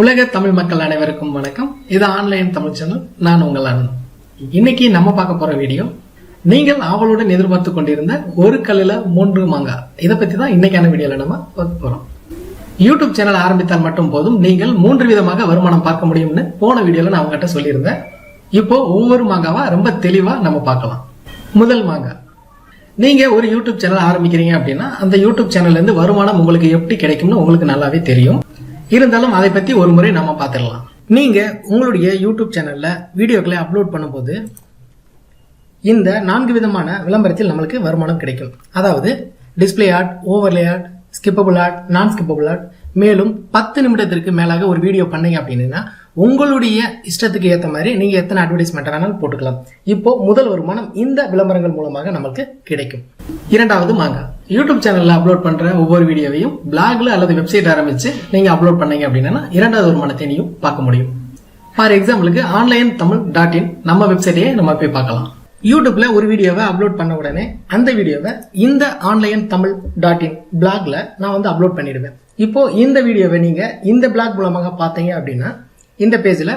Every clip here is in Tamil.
உலக தமிழ் மக்கள் அனைவருக்கும் வணக்கம். இது ஆன்லைன் தமிழ் சேனல். நான் உங்கள் அண்ணன் இன்னைக்கு நம்ம பார்க்க போற வீடியோ நீங்கள் ஆவலுடன் எதிர்பார்த்து கொண்டிருந்த ஒரு கல்லுல மூன்று மாங்காய் இதை பத்தி தான் இன்னைக்கான வீடியோல நம்ம பார்க்க போறோம். யூடியூப் சேனல் ஆரம்பித்தால் மட்டும் போதும் நீங்கள் மூன்று விதமாக வருமானம் பார்க்க முடியும்னு போன வீடியோல நான் உங்ககிட்ட சொல்லியிருந்தேன். இப்போ ஒவ்வொரு மாங்காவா ரொம்ப தெளிவா நம்ம பார்க்கலாம். முதல் மாங்காய் நீங்க ஒரு யூடியூப் சேனல் ஆரம்பிக்கிறீங்க அப்படின்னா அந்த யூடியூப் சேனல்ல இருந்து வருமானம் உங்களுக்கு எப்படி கிடைக்கும்னு உங்களுக்கு நல்லாவே தெரியும். இருந்தாலும் அதை பற்றி ஒரு முறை நம்ம பார்த்துடலாம். நீங்கள் உங்களுடைய யூடியூப் சேனலில் வீடியோக்களை அப்லோட் பண்ணும்போது இந்த நான்கு விதமான விளம்பரத்தில் நம்மளுக்கு வருமானம் கிடைக்கும். அதாவது display ad overlay ad skippable ad non skippable ad மேலும் பத்து நிமிடத்திற்கு மேலாக ஒரு வீடியோ பண்ணீங்க அப்படின்னா உங்களுடைய இஷ்டத்துக்கு ஏற்ற மாதிரி நீங்கள் எத்தனை அட்வர்டைஸ்மெண்ட் வேணாலும் போட்டுக்கலாம். இப்போ முதல் வருமானம் இந்த விளம்பரங்கள் மூலமாக நமக்கு கிடைக்கும். இரண்டாவது மாங்கா. யூடியூப் சேனலில் அப்லோட் பண்ணுற ஒவ்வொரு வீடியோவையும் பிளாக்ல அல்லது வெப்சைட் ஆரம்பித்து நீங்கள் அப்லோட் பண்ணீங்க அப்படின்னா இரண்டாவது வருமானத்தை நீயும் பார்க்க முடியும். ஃபார் எக்ஸாம்பிளுக்கு ஆன்லைன் தமிழ் டாட் இன் நம்ம வெப்சைட்டையே நம்ம போய் பார்க்கலாம். யூடியூப்ல ஒரு வீடியோவை அப்லோட் பண்ண உடனே அந்த வீடியோவை இந்த ஆன்லைன் தமிழ் டாட் இன் பிளாக்ல நான் வந்து அப்லோட் பண்ணிடுவேன். இப்போ இந்த வீடியோவை நீங்க இந்த பிளாக் மூலமாக பார்த்தீங்க அப்படின்னா இந்த பேஜில்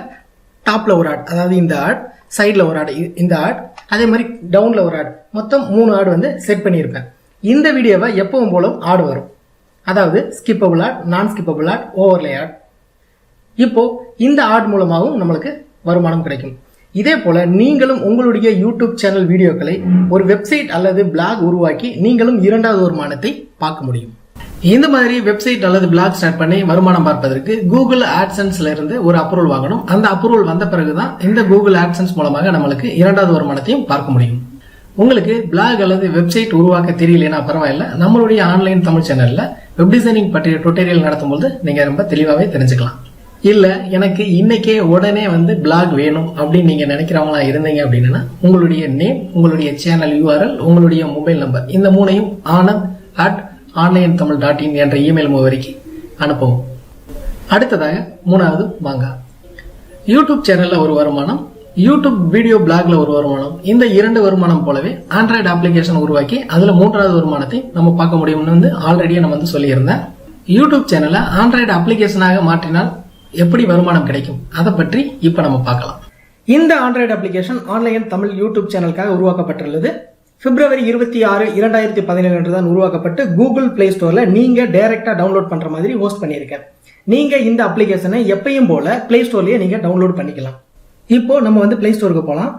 டாப்பில் ஒரு ஆட் அதாவது இந்த ஆட் சைடில் ஒரு ஆட் இந்த ஆட் அதே மாதிரி டவுனில் ஒரு ஆட். மொத்தம் மூணு ஆட் வந்து செட் பண்ணியிருப்பேன். இந்த வீடியோவை எப்பவும் போலும் ஆடு வரும். அதாவது skippable ad non skippable ad overlay ad. இப்போ இந்த ஆட் மூலமாகவும் நம்மளுக்கு வருமானம் கிடைக்கும். இதே போல நீங்களும் உங்களுடைய யூடியூப் சேனல் வீடியோக்களை ஒரு வெப்சைட் அல்லது பிளாக் உருவாக்கி நீங்களும் இரண்டாவது வருமானத்தை பார்க்க முடியும். இந்த மாதிரி வெப்சைட் அல்லது பிளாக் ஸ்டார்ட் பண்ணி வருமானம் பார்ப்பதற்கு கூகுள் ஆட்சன்ஸ்ல இருந்து ஒரு அப்ரூவல் வாங்கணும். அந்த அப்ரூவல் வந்த பிறகுதான் இந்த கூகுள் ஆட்சன்ஸ் மூலமாக நம்மளுக்கு இரண்டாவது வருமானத்தையும் பார்க்க முடியும். உங்களுக்கு பிளாக் அல்லது வெப்சைட் உருவாக்க தெரியலனா பரவாயில்ல. நம்மளுடைய ஆன்லைன் தமிழ் சேனல்ல வெப் டிசைனிங் பற்றிய டுட்டோரியல் நடத்தும்போது நீங்க ரொம்ப தெளிவாகவே தெரிஞ்சுக்கலாம். இல்ல எனக்கு இன்னைக்கே உடனே வந்து பிளாக் வேணும் அப்படின்னு நீங்க நினைக்கிறவங்களா இருந்தீங்க அப்படின்னா உங்களுடைய நேம் உங்களுடைய சேனல் யூஆர்எல் உங்களுடைய மொபைல் நம்பர் இந்த மூணையும் Anand at online Tamil dot in என்ற இமெயில் முகவரிக்கு அனுப்பவும். அடுத்ததாக மூணாவது மாங்கா யூடியூப் சேனலில் ஒரு வருமானம் யூடியூப் வீடியோ பிளாக்ல ஒரு வருமானம். இந்த இரண்டு வருமானம் போலவே ஆண்ட்ராய்டு அப்ளிகேஷன் உருவாக்கி அதுல மூன்றாவது வருமானத்தை நம்ம பார்க்க முடியும்னு வந்து ஆல்ரெடியே நம்ம வந்து சொல்லியிருந்தேன். யூடியூப் சேனலை ஆண்ட்ராய்டு அப்ளிகேஷனாக மாற்றினால் எப்படி வருமானம் கிடைக்கும்? அதை பற்றி இப்போ நம்ம பார்க்கலாம். இந்த android application online Tamil YouTube சேனலுக்காக உருவாக்கப்பட்டுள்ளது. பிப்ரவரி இருபத்தி ஆறு இரண்டாயிரத்தி பதினேழு தான் உருவாக்கப்பட்டு கூகுள் பிளே ஸ்டோர்ல நீங்க டைரக்டா டவுன்லோட் பண்ற மாதிரி ஹோஸ்ட் பண்ணியிருக்கேன். நீங்க இந்த அப்ளிகேஷனை எப்பயும் போல பிளே ஸ்டோர்லயே நீங்க டவுன்லோட் பண்ணிக்கலாம். இப்போ நம்ம வந்து பிளே ஸ்டோருக்கு போகலாம்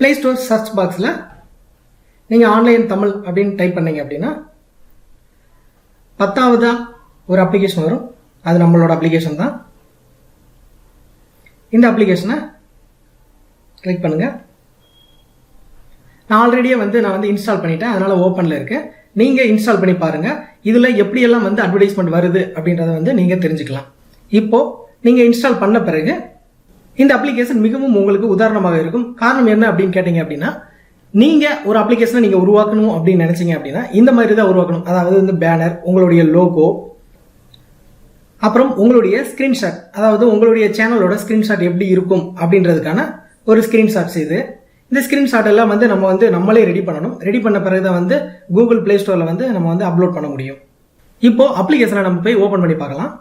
பிளே ஸ்டோர் சர்ச் பாக்ஸில் நீங்கள் ஆன்லைன் தமிழ் அப்படின்னு டைப் பண்ணீங்க அப்படின்னா பத்தாவதாக ஒரு அப்ளிகேஷன் வரும். அது நம்மளோட அப்ளிகேஷன் தான். இந்த அப்ளிகேஷனை கிளிக் பண்ணுங்கள் நான் ஆல்ரெடியே வந்து நான் வந்து இன்ஸ்டால் பண்ணிட்டேன். அதனால் ஓப்பனில் இருக்குது நீங்கள் இன்ஸ்டால் பண்ணி பாருங்கள் இதில் எப்படியெல்லாம் வந்து அட்வர்டைஸ்மெண்ட் வருது அப்படின்றத வந்து நீங்கள் தெரிஞ்சுக்கலாம். இப்போது நீங்கள் இன்ஸ்டால் பண்ண பிறகு இந்த அப்ளிகேஷன் மிகவும் உங்களுக்கு உதாரணமாக இருக்கும். காரணம் என்ன அப்படின்னு கேட்டிங்க அப்படின்னா நீங்கள் ஒரு அப்ளிகேஷனை நீங்கள் உருவாக்கணும் அப்படின்னு நினச்சிங்க அப்படின்னா இந்த மாதிரி தான் உருவாக்கணும். அதாவது வந்து பேனர் உங்களுடைய லோகோ அப்புறம் உங்களுடைய ஸ்க்ரீன்ஷாட் அதாவது உங்களுடைய சேனலோட ஸ்க்ரீன்ஷாட் எப்படி இருக்கும் அப்படின்றதுக்கான ஒரு ஸ்கிரீன்ஷாட்ஸ் இது. இந்த ஸ்க்ரீன்ஷாட் எல்லாம் வந்து நம்ம வந்து நம்மளே ரெடி பண்ணணும். ரெடி பண்ண பிறகு தான் வந்து கூகுள் பிளே ஸ்டோரில் வந்து நம்ம வந்து அப்லோட் பண்ண முடியும். இப்போ அப்ளிகேஷனை நம்ம போய் ஓபன் பண்ணி பார்க்கலாம்.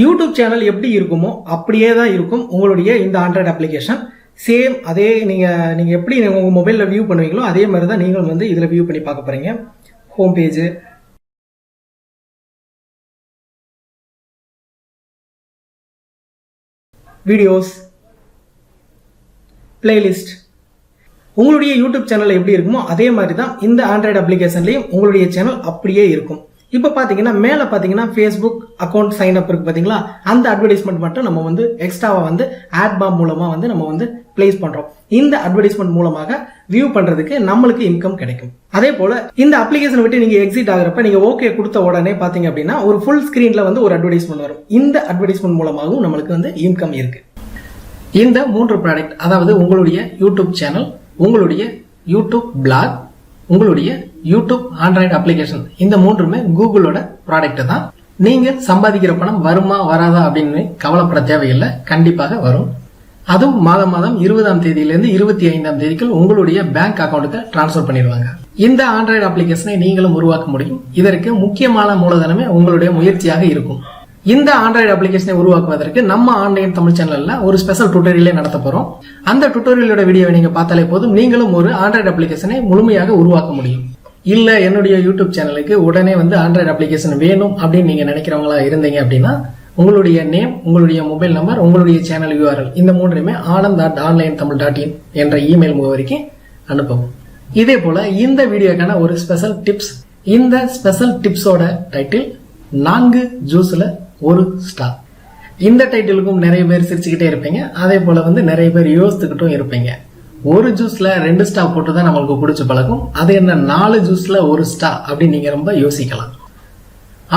யூடியூப் சேனல் எப்படி இருக்குமோ அப்படியே தான் இருக்கும் உங்களுடைய இந்த ஆண்ட்ராய்டு அப்ளிகேஷன் சேம் அதே நீங்கள் நீங்கள் எப்படி உங்கள் மொபைலில் வியூ பண்ணுவீங்களோ அதே மாதிரி தான் நீங்களும் வந்து இதில் வியூ பண்ணி பார்க்க போகிறீங்க ஹோம் பேஜு வீடியோஸ் பிளேலிஸ்ட் உங்களுடைய யூடியூப் சேனல் எப்படி இருக்குமோ அதே மாதிரி தான் இந்த ஆண்ட்ராய்டு அப்ளிகேஷன்லையும் உங்களுடைய சேனல் அப்படியே இருக்கும். இப்போ பார்த்தீங்கன்னா மேலே பார்த்தீங்கன்னா ஃபேஸ்புக் அக்கௌண்ட் சைன் அப் இருக்குது பார்த்தீங்களா அந்த அட்வர்டைஸ்மெண்ட் மட்டும் நம்ம வந்து எக்ஸ்ட்ராவாக வந்து ஆட் பாம் மூலமாக வந்து நம்ம வந்து பிளேஸ் பண்ணுறோம் இந்த அட்வர்டைஸ்மெண்ட் மூலமாக வியூ பண்றதுக்கு நம்மளுக்கு இன்கம் கிடைக்கும். அதே போல் இந்த அப்ளிகேஷன் விட்டு நீங்கள் எக்ஸிட் ஆகிறப்ப நீங்கள் ஓகே கொடுத்த உடனே பார்த்தீங்க அப்படின்னா ஒரு ஃபுல் ஸ்க்ரீனில் வந்து ஒரு அட்வர்டைஸ்மெண்ட் வரும். இந்த அட்வர்டைஸ்மெண்ட் மூலமாகவும் நம்மளுக்கு வந்து இன்கம் இருக்கு. இந்த மூன்று ப்ராடக்ட் அதாவது உங்களுடைய யூடியூப் சேனல் உங்களுடைய யூடியூப் பிளாக் உங்களுடைய யூடியூப் ஆண்ட்ராய்டு அப்ளிகேஷன் இந்த மூன்றுமே கூகுளோட ப்ராடக்ட் தான். நீங்க சம்பாதிக்கிற பணம் வருமா வராதா அப்படின்னு கவலைப்பட தேவையில்லை. கண்டிப்பாக வரும். அதுவும் மாதம் மாதம் இருபதாம் தேதியிலிருந்து இருபத்தி ஐந்தாம் தேதிக்குள் உங்களுடைய பேங்க் அக்கௌண்ட்டுக்கு டிரான்ஸ்ஃபர் பண்ணிடுவாங்க. இந்த ஆண்ட்ராய்டு அப்ளிகேஷனை நீங்களும் உருவாக்க முடியும். இதற்கு முக்கியமான மூலதனமே உங்களுடைய முயற்சியாக இருக்கும். இந்த ஆண்ட்ராய்டு அப்ளிகேஷனை உருவாக்குவதற்கு நம்ம ஆன்லைன் தமிழ் சேனல்ல ஒரு ஸ்பெஷல் டுட்டோரியலே நடத்த போறோம். அந்த டுட்டோரியலோட வீடியோவை நீங்க பார்த்தாலே போதும். நீங்களும் ஒரு ஆண்ட்ராய்டு அப்ளிகேஷனை முழுமையாக உருவாக்க முடியும். இல்ல என்னுடைய யூடியூப் சேனலுக்கு உடனே வந்து ஆண்ட்ராய்டு அப்ளிகேஷன் வேணும் அப்படின்னு நீங்க நினைக்கிறவங்களா இருந்தீங்க அப்படின்னா உங்களுடைய நேம் உங்களுடைய மொபைல் நம்பர் உங்களுடைய சேனல் யூஆர்எல் இந்த மூன்றையுமே Anand dot online Tamil dot in என்ற இமெயில் முகவரிக்கு அனுப்பவும். இதே போல இந்த வீடியோக்கான ஒரு ஸ்பெஷல் டிப்ஸ் இந்த ஸ்பெஷல் டிப்ஸோட டைட்டில் நான்கு ஜூஸ்ல ஒரு ஸ்டார் இந்த டைட்டிலுக்கும் நிறைய பேர் சிரிச்சுக்கிட்டே இருப்பீங்க. அதே போல வந்து நிறைய பேர் யோசித்துக்கிட்டும் இருப்பீங்க. ஒரு ஜூஸ்ல ரெண்டு ஸ்டா போட்டு தான் நம்மளுக்கு பிடிச்ச பழக்கம் அது என்ன நாலு ஜூஸ்ல ஒரு ஸ்டா அப்படின்னு நீங்க ரொம்ப யோசிக்கலாம்.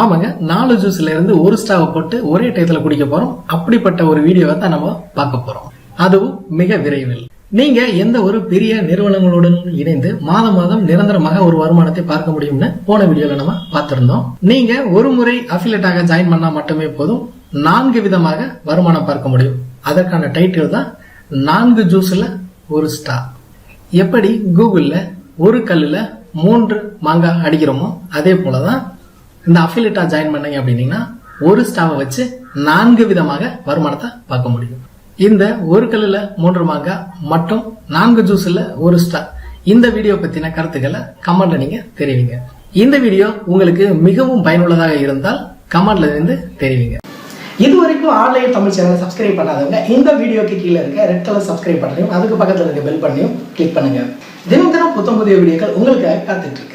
ஆமாங்க நாலு ஜூஸ்ல இருந்து ஒரு ஸ்டாவை போட்டு ஒரே டயத்துல குடிக்க போறோம். அப்படிப்பட்ட ஒரு வீடியோவை தான் நம்ம பார்க்க போறோம். அதுவும் மிக விரைவில். நீங்க எந்த ஒரு பெரிய நிறுவனங்களுடன் இணைந்து மாதம் மாதம் நிரந்தரமாக ஒரு வருமானத்தை பார்க்க முடியும்னு போன வீடியோல நம்ம பார்த்திருந்தோம். நீங்க ஒரு முறை அஃபிலேட்டாக ஜாயின் பண்ணா மட்டுமே போதும் நான்கு விதமாக வருமானம் பார்க்க முடியும். அதற்கான டைட்டில் தான் நான்கு ஜூஸ்ல ஒரு ஸ்டார் எப்படி கூகுளில் ஒரு கல்லில் மூன்று மாங்காய் அடிக்கிறோமோ அதே போலதான் இந்த அஃபிலேட்டா ஜாயின் பண்ணீங்க அப்படின்னீங்கன்னா ஒரு ஸ்டாவை வச்சு நான்கு விதமாக வருமானத்தை பார்க்க முடியும். இந்த ஒரு கல்லுல மூன்று மாங்காய் மற்றும் நான்கு ஜூஸ்ல ஒரு ஸ்டார் இந்த வீடியோ பத்தின கருத்துக்களை கமெண்ட்ல நீங்க தெரிவிங்க. இந்த வீடியோ உங்களுக்கு மிகவும் பயனுள்ளதாக இருந்தால் கமெண்ட்ல இருந்து தெரிவிங்க. இது வரைக்கும் ஆன்லைன் தமிழ் சேனலை சப்ஸ்கிரைப் பண்ணாதவங்க இந்த வீடியோக்கு கீழே இருக்க ரெட் கலர் சப்ஸ்கிரைப் பண்ணையும் அதுக்கு பக்கத்தில் இருக்க பெல் பண்ணியும் கிளிக் பண்ணுங்க. தினம் தினம் புத்தம் புதிய வீடியோக்கள் உங்களுக்காக காத்துட்டு இருக்கு.